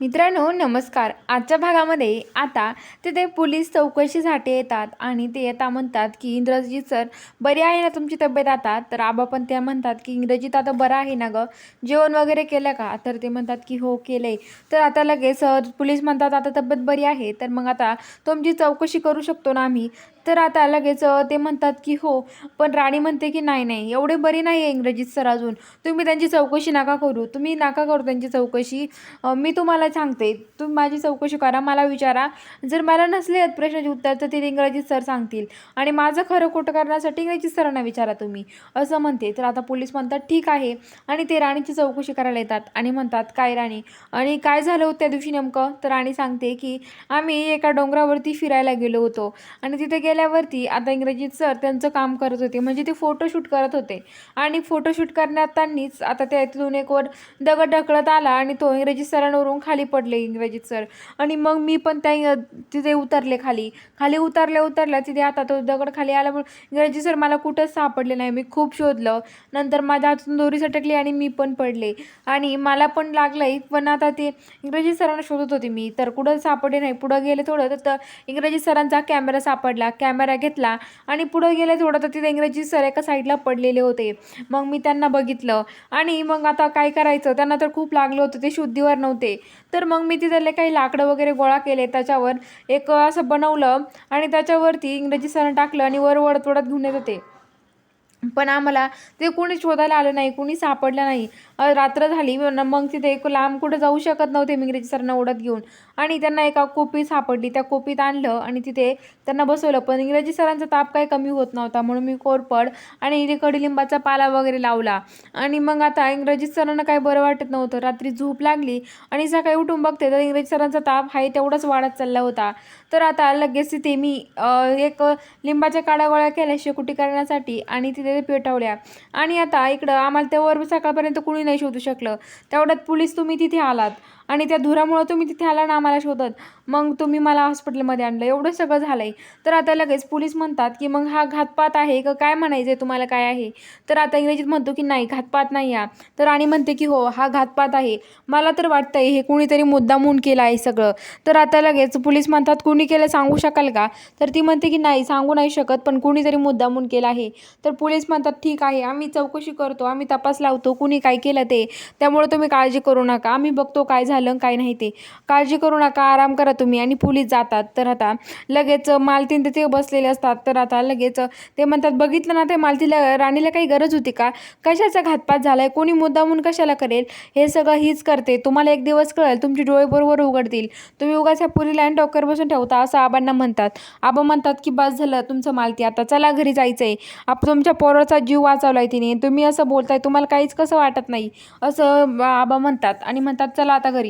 मित्रांनो नमस्कार. आजच्या भागामध्ये आता तिथे पोलीस चौकशीसाठी येतात आणि ते येता म्हणतात की इंग्रजी सर बरी आहे ना तुमची तब्येत आता? तर आबा पण त्या म्हणतात की इंग्रजीत आता बरं आहे ना गं. जेवण वगैरे केलं का? तर ते म्हणतात की हो केलं आहे तर आता लगेच पोलीस म्हणतात आता तब्येत बरी आहे. तर मग आता तुमची चौकशी करू शकतो ना आम्ही? तर आता लगेच ते म्हणतात की हो पण राणी म्हणते की नाही नाही एवढे बरी नाही आहे इंग्रजीत सर अजून. तुम्ही त्यांची चौकशी नका करू. तुम्ही नका करू त्यांची चौकशी. मी तुम्हाला सांगते तुम्ही माझी चौकशी करा मला विचारा. जर मला नसले आहेत प्रश्नाचे उत्तर तर ते इंग्रजीत सर सांगतील. आणि माझं खरं खोटं करण्यासाठी इंग्रजीत सरांना विचारा तुम्ही. असं म्हणते. तर आता पोलीस म्हणतात ठीक आहे. आणि ते राणीची चौकशी करायला येतात आणि म्हणतात काय राणी? आणि काय झालं होतं त्या दिवशी नेमकं? तर राणी सांगते की आम्ही एका डोंगरावरती फिरायला गेलो होतो. आणि तिथे गेल्यावरती आता इंग्रजीत सर त्यांचं काम करत होते. म्हणजे ते फोटोशूट करत होते. आणि फोटोशूट करण्यातानीच आता त्या इथून एक वर दगड ढकलत आला आणि तो इंग्रजी सरांवरून खाली पडले इंग्रजीत सर आणि मग मी पण त्या तिथे उतरले खाली. खाली उतरल्या उतरल्या तिथे आता तो दगड खाली आल्यामुळे इंग्रजी सर मला कुठंच सापडले नाही. मी खूप शोधलं. नंतर माझ्या हातून दोरी सटकली आणि मी पण पडले. आणि मला पण लागलंय पण आता ते इंग्रजी सरांना शोधत होते मी. तर कुठं सापडले नाही. पुढं गेले थोडं तर इंग्रजी सरांचा कॅमेरा सापडला. कॅमेरा घेतला आणि पुढं गेले थोडं तर तिथे इंग्रजी सर एका साईडला पडलेले होते. मग मी त्यांना बघितलं आणि मग आता काय करायचं? त्यांना तर खूप लागलं होतं ते शुद्धीवर नव्हते. तर मग मी तिथले काही लाकडं वगैरे गोळा केले. त्याच्यावर एक असं बनवलं आणि त्याच्यावरती इंग्रजी सरांना टाकलं आणि वर वडत वडत घेऊन येत होते. पण आम्हाला ते कोणी शोधायला आलं नाही कोणी सापडलं नाही. रात्र झाली मग तिथे एक लांब कुठं जाऊ शकत नव्हते मी इंग्रजी सरांना ओढत घेऊन. आणि त्यांना एका कोपी सापडली. त्या कोपीत आणलं आणि तिथे त्यांना बसवलं. पण इंग्रजी सरांचा ताप काही कमी होत नव्हता म्हणून मी कोरपड आणि इथे कडुलिंबाचा पाला वगैरे लावला. आणि मग आता इंग्रजी सरांना काही बरं वाटत नव्हतं. रात्री झोप लागली आणि सकाळी उठून बघते तर इंग्रजी सरांचा ताप आहे तेवढाच वाढत चालला होता. तर आता लगेच तिथे मी एक लिंबाच्या काड्या गोळ्या केल्या शेकुटी करण्यासाठी आणि तिथे ते पेटवल्या. आणि आता इकडं आम्हाला तेव्हा सकाळपर्यंत कुणी नाही शोधू शकलं. तेवढ्यात पोलीस तुम्ही तिथे आलात. आणि त्या धुरामुळं तुम्ही तिथे आला ना आम्हाला शोधत. मग तुम्ही मला हॉस्पिटलमध्ये आणलं. एवढं सगळं झालं आहे तर आता लगेच पोलीस म्हणतात की मग हा घातपात आहे का? काय म्हणायचं आहे तुम्हाला? काय आहे? तर आता इंग्रजीत म्हणतो की नाही घातपात नाही हा तर राणी म्हणते की हो हा घातपात आहे. मला तर वाटतंय हे कुणीतरी मुद्दामून केलं आहे सगळं. तर आता लगेच पोलीस म्हणतात कुणी केलं सांगू शकाल का? तर ती म्हणते की नाही सांगू नाही शकत पण कुणीतरी मुद्दामून केला आहे. तर पोलीस म्हणतात ठीक आहे आम्ही चौकशी करतो आम्ही तपास लावतो कुणी काय केलं ते. त्यामुळे तुम्ही काळजी करू नका. आम्ही बघतो काय झालं काय नाही ते. काळजी करू नका आराम करा तुम्ही. आणि पोलीस जातात. तर आता लगेच मालतीन तिथे बसलेले असतात. तर आता लगेच ते म्हणतात बघितलं ना ते मालतीला राणीला काही गरज होती का? कशाचा घातपात झाला आहे कोणी मुद्दामून कशाला करेल? हे सगळं हीच करते. तुम्हाला एक दिवस कळेल तुमचे डोळे बरोबर उघडतील. तुम्ही उगाच ह्या पुरीला आणि डॉक्टर बसून ठेवता असं आबांना म्हणतात. आबा म्हणतात की बस झालं तुमचं मालती. आता चला घरी जायचं आहे आप तुमच्या पोराचा जीव वाचवलाय तिने. तुम्ही असं बोलताय तुम्हाला काहीच कसं वाटत नाही. असं आबा म्हणतात. आणि म्हणतात चला आता घरी.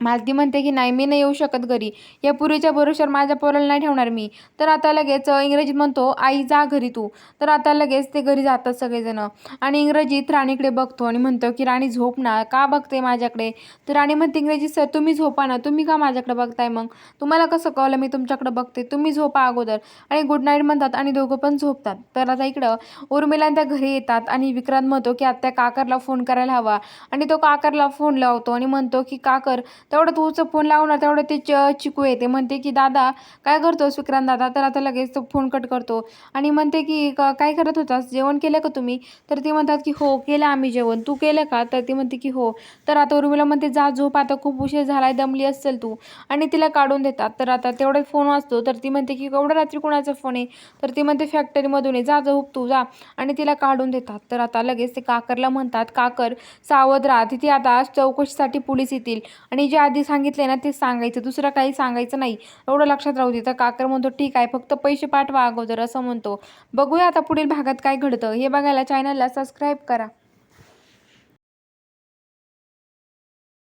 मालती म्हणते की नाही मी नाही येऊ शकत घरी. या पुरीच्या भरोश्यावर माझ्या पोराला नाही ठेवणार मी. तर आता लगेच इंग्रजीत म्हणतो आई जा घरी तू. तर आता लगेच ते घरी जातात सगळेजणं. आणि इंग्रजीत राणीकडे बघतो आणि म्हणतो की राणी झोप ना. का बघते माझ्याकडे? तर राणी म्हणते इंग्रजीत सर तुम्ही झोपा ना. तुम्ही का माझ्याकडे बघताय मग? तुम्हाला कसं कळलं मी तुमच्याकडे बघते? तुम्ही झोपा अगोदर. आणि गुड नाईट म्हणतात आणि दोघं पण झोपतात. तर आता इकडं उर्मिला त्या घरी येतात आणि विक्रांत म्हणतो की आत्या काकरला फोन करायला हवा. आणि तो काकरला फोन लावतो आणि म्हणतो की काकर तेवढं तूच फोन लावणार तेवढं ते च चिकू येते. म्हणते की दादा काय करतोस विक्रांत दादा? तर आता लगेच तो फोन कट करतो. आणि म्हणते की "क- काय करत होतास? जेवण केलं का तुम्ही? तर ती म्हणतात की हो केलं आम्ही जेवण. तू केलं का? तर ती म्हणते की हो. तर आता उर्मिला म्हणते जा झोप. आता खूप उशीर झालाय दमली असेल तू. आणि तिला काढून देतात. तर आता तेवढा फोन वाचतो. तर ती म्हणते की एवढ्या रात्री कोणाचा फोन आहे? तर ती म्हणते फॅक्टरीमधून आहे. जा झोप तू जा. आणि तिला काढून देतात. तर आता लगेच ते काकरला म्हणतात काकर सावध राहा. तिथे आता चौकशीसाठी पोलीस येतील. आणि जे आधी सांगितले ना ते सांगायचं. दुसरं काही सांगायचं नाही. एवढं लक्षात राहू दे. तर काकर म्हणतो ठीक आहे फक्त पैसे पाठवा अगोदर असं म्हणतो. बघूया आता पुढील भागात काय घडतं. हे बघायला चॅनलला सबस्क्राईब करा.